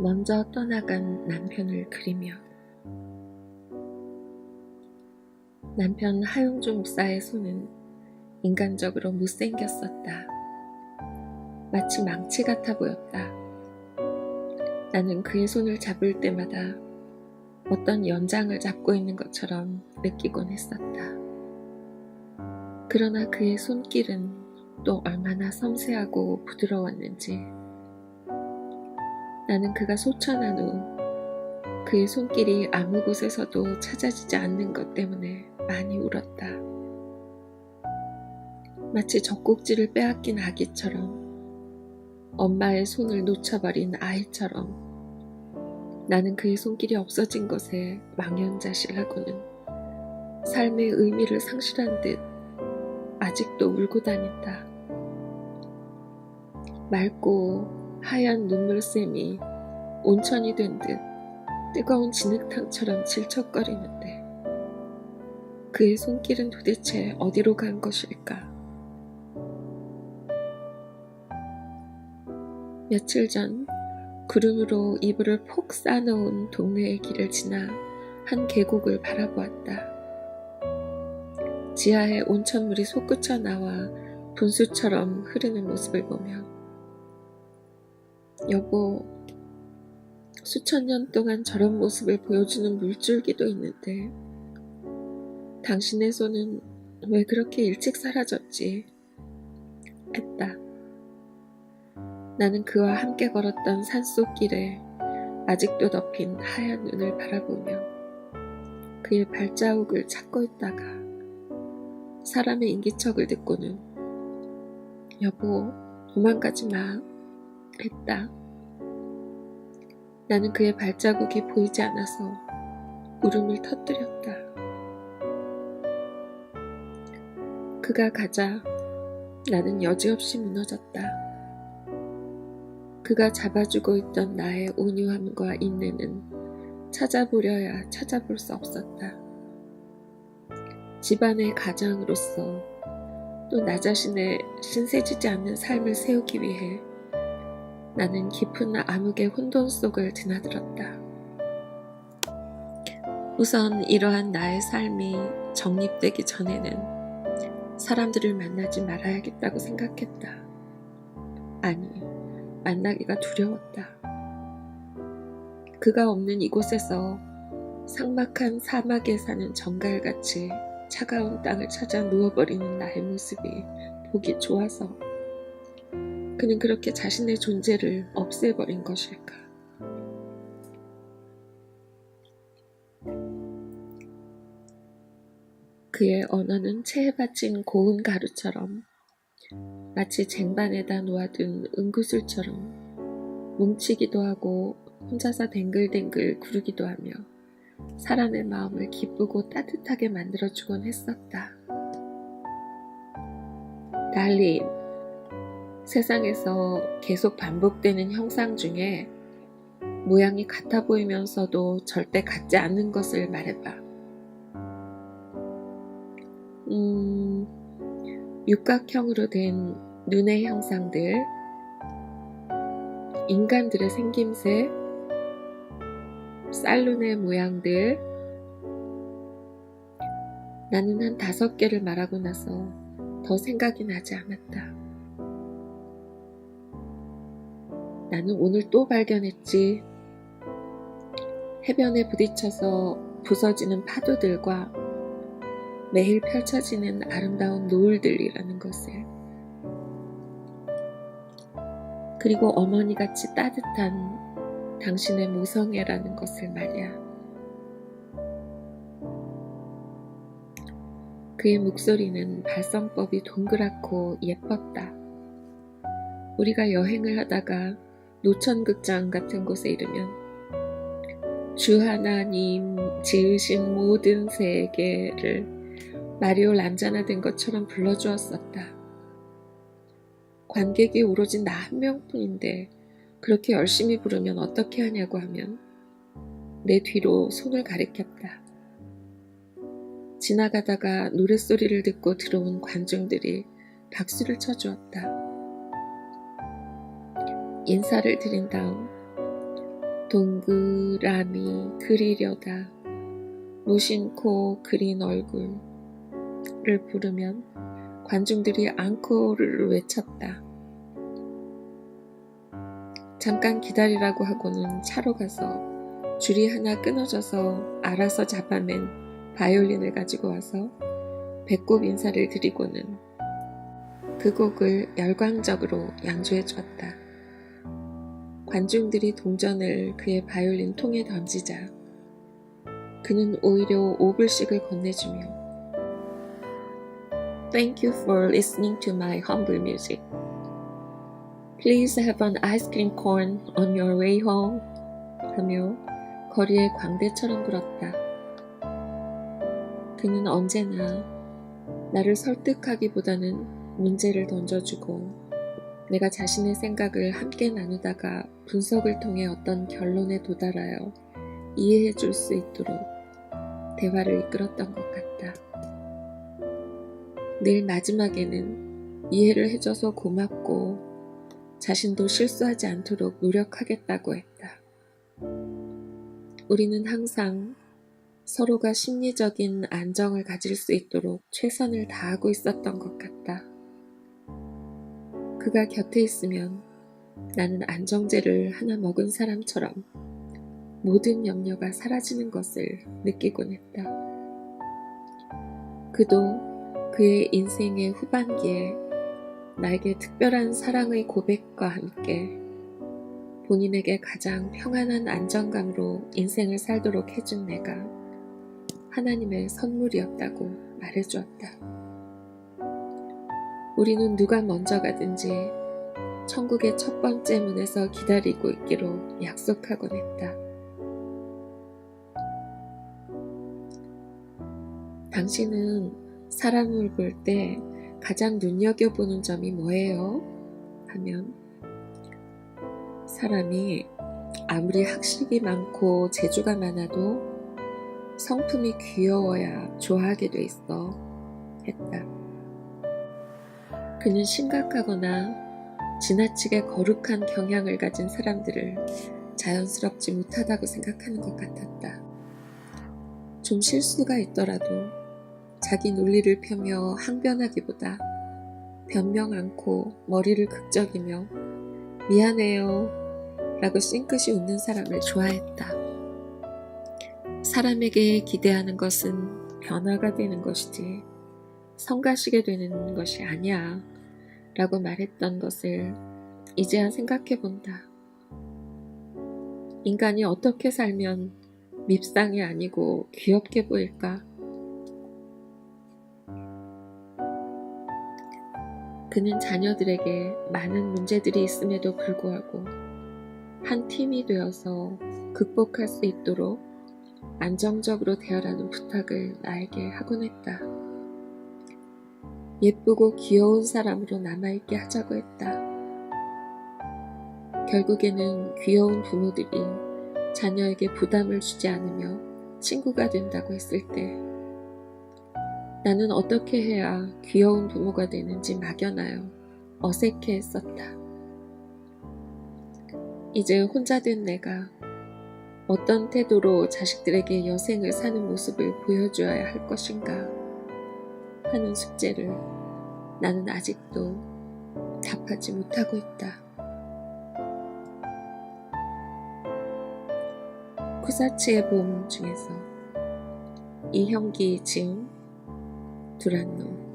먼저 떠나간 남편을 그리며 남편 하용주 목사의 손은 인간적으로 못생겼었다. 마치 망치 같아 보였다. 나는 그의 손을 잡을 때마다 어떤 연장을 잡고 있는 것처럼 느끼곤 했었다. 그러나 그의 손길은 또 얼마나 섬세하고 부드러웠는지 나는 그가 소천한 후 그의 손길이 아무 곳에서도 찾아지지 않는 것 때문에 많이 울었다. 마치 젖꼭지를 빼앗긴 아기처럼 엄마의 손을 놓쳐버린 아이처럼 나는 그의 손길이 없어진 것에 망연자실하고는 삶의 의미를 상실한 듯 아직도 울고 다닌다. 맑고 하얀 눈물샘이 온천이 된 듯 뜨거운 진흙탕처럼 질척거리는데 그의 손길은 도대체 어디로 간 것일까? 며칠 전 구름으로 이불을 폭 싸놓은 동네의 길을 지나 한 계곡을 바라보았다. 지하에 온천물이 솟구쳐 나와 분수처럼 흐르는 모습을 보며 여보, 수천 년 동안 저런 모습을 보여주는 물줄기도 있는데 당신의 손은 왜 그렇게 일찍 사라졌지? 했다. 나는 그와 함께 걸었던 산속 길에 아직도 덮인 하얀 눈을 바라보며 그의 발자국을 찾고 있다가 사람의 인기척을 듣고는 여보 도망가지 마 했다. 나는 그의 발자국이 보이지 않아서 울음을 터뜨렸다. 그가 가자 나는 여지없이 무너졌다. 그가 잡아주고 있던 나의 온유함과 인내는 찾아보려야 찾아볼 수 없었다. 집안의 가장으로서 또 나 자신의 신세지지 않는 삶을 세우기 위해 나는 깊은 암흑의 혼돈 속을 드나들었다. 우선 이러한 나의 삶이 정립되기 전에는 사람들을 만나지 말아야겠다고 생각했다. 아니, 만나기가 두려웠다. 그가 없는 이곳에서 삭막한 사막에 사는 정갈같이 차가운 땅을 찾아 누워버리는 나의 모습이 보기 좋아서 그는 그렇게 자신의 존재를 없애버린 것일까? 그의 언어는 체에 받친 고운 가루처럼 마치 쟁반에다 놓아둔 은구슬처럼 뭉치기도 하고 혼자서 댕글댕글 구르기도 하며 사람의 마음을 기쁘고 따뜻하게 만들어주곤 했었다. 달린, 세상에서 계속 반복되는 형상 중에 모양이 같아 보이면서도 절대 같지 않은 것을 말해봐. 음, 육각형으로 된 눈의 형상들, 인간들의 생김새, 쌀눈의 모양들, 나는 한 다섯 개를 말하고 나서 더 생각이 나지 않았다. 나는 오늘 또 발견했지. 해변에 부딪혀서 부서지는 파도들과 매일 펼쳐지는 아름다운 노을들이라는 것을. 그리고 어머니같이 따뜻한 당신의 모성애라는 것을 말이야. 그의 목소리는 발성법이 동그랗고 예뻤다. 우리가 여행을 하다가 노천극장 같은 곳에 이르면 주 하나님 지으신 모든 세계를 마리오 란자나 된 것처럼 불러주었었다. 관객이 오로지 나 한 명뿐인데 그렇게 열심히 부르면 어떻게 하냐고 하면 내 뒤로 손을 가리켰다. 지나가다가 노랫소리를 듣고 들어온 관중들이 박수를 쳐주었다. 인사를 드린 다음 동그라미 그리려다 무심코 그린 얼굴을 부르면 관중들이 앙코르를 외쳤다. 잠깐 기다리라고 하고는 차로 가서 줄이 하나 끊어져서 알아서 잡아낸 바이올린을 가지고 와서 배꼽 인사를 드리고는 그 곡을 열광적으로 양조해 주었다. 관중들이 동전을 그의 바이올린 통에 던지자 그는 오히려 5불씩을 건네주며 Thank you for listening to my humble music. Please have an ice cream cone on your way home. 하며 거리에 광대처럼 굴었다. 그는 언제나 나를 설득하기보다는 문제를 던져주고 내가 자신의 생각을 함께 나누다가 분석을 통해 어떤 결론에 도달하여 이해해 줄 수 있도록 대화를 이끌었던 것 같다. 늘 마지막에는 이해를 해줘서 고맙고 자신도 실수하지 않도록 노력하겠다고 했다. 우리는 항상 서로가 심리적인 안정을 가질 수 있도록 최선을 다하고 있었던 것 같다. 그가 곁에 있으면 나는 안정제를 하나 먹은 사람처럼 모든 염려가 사라지는 것을 느끼곤 했다. 그도 그의 인생의 후반기에 나에게 특별한 사랑의 고백과 함께 본인에게 가장 평안한 안정감으로 인생을 살도록 해준 내가 하나님의 선물이었다고 말해주었다. 우리는 누가 먼저 가든지 천국의 첫 번째 문에서 기다리고 있기로 약속하곤 했다. 당신은 사람을 볼 때 가장 눈여겨보는 점이 뭐예요? 하면 사람이 아무리 학식이 많고 재주가 많아도 성품이 귀여워야 좋아하게 돼 있어. 했다. 그는 심각하거나 지나치게 거룩한 경향을 가진 사람들을 자연스럽지 못하다고 생각하는 것 같았다. 좀 실수가 있더라도 자기 논리를 펴며 항변하기보다 변명 않고 머리를 극적이며 미안해요 라고 싱긋이 웃는 사람을 좋아했다. 사람에게 기대하는 것은 변화가 되는 것이지 성가시게 되는 것이 아니야 라고 말했던 것을 이제야 생각해 본다. 인간이 어떻게 살면 밉상이 아니고 귀엽게 보일까? 그는 자녀들에게 많은 문제들이 있음에도 불구하고 한 팀이 되어서 극복할 수 있도록 안정적으로 대하라는 부탁을 나에게 하곤 했다. 예쁘고 귀여운 사람으로 남아있게 하자고 했다. 결국에는 귀여운 부모들이 자녀에게 부담을 주지 않으며 친구가 된다고 했을 때 나는 어떻게 해야 귀여운 부모가 되는지 막연하여 어색해 했었다. 이제 혼자 된 내가 어떤 태도로 자식들에게 여생을 사는 모습을 보여줘야 할 것인가 하는 숙제를 나는 아직도 답하지 못하고 있다. 쿠사츠의 봄 중에서 이형기 지음 두란노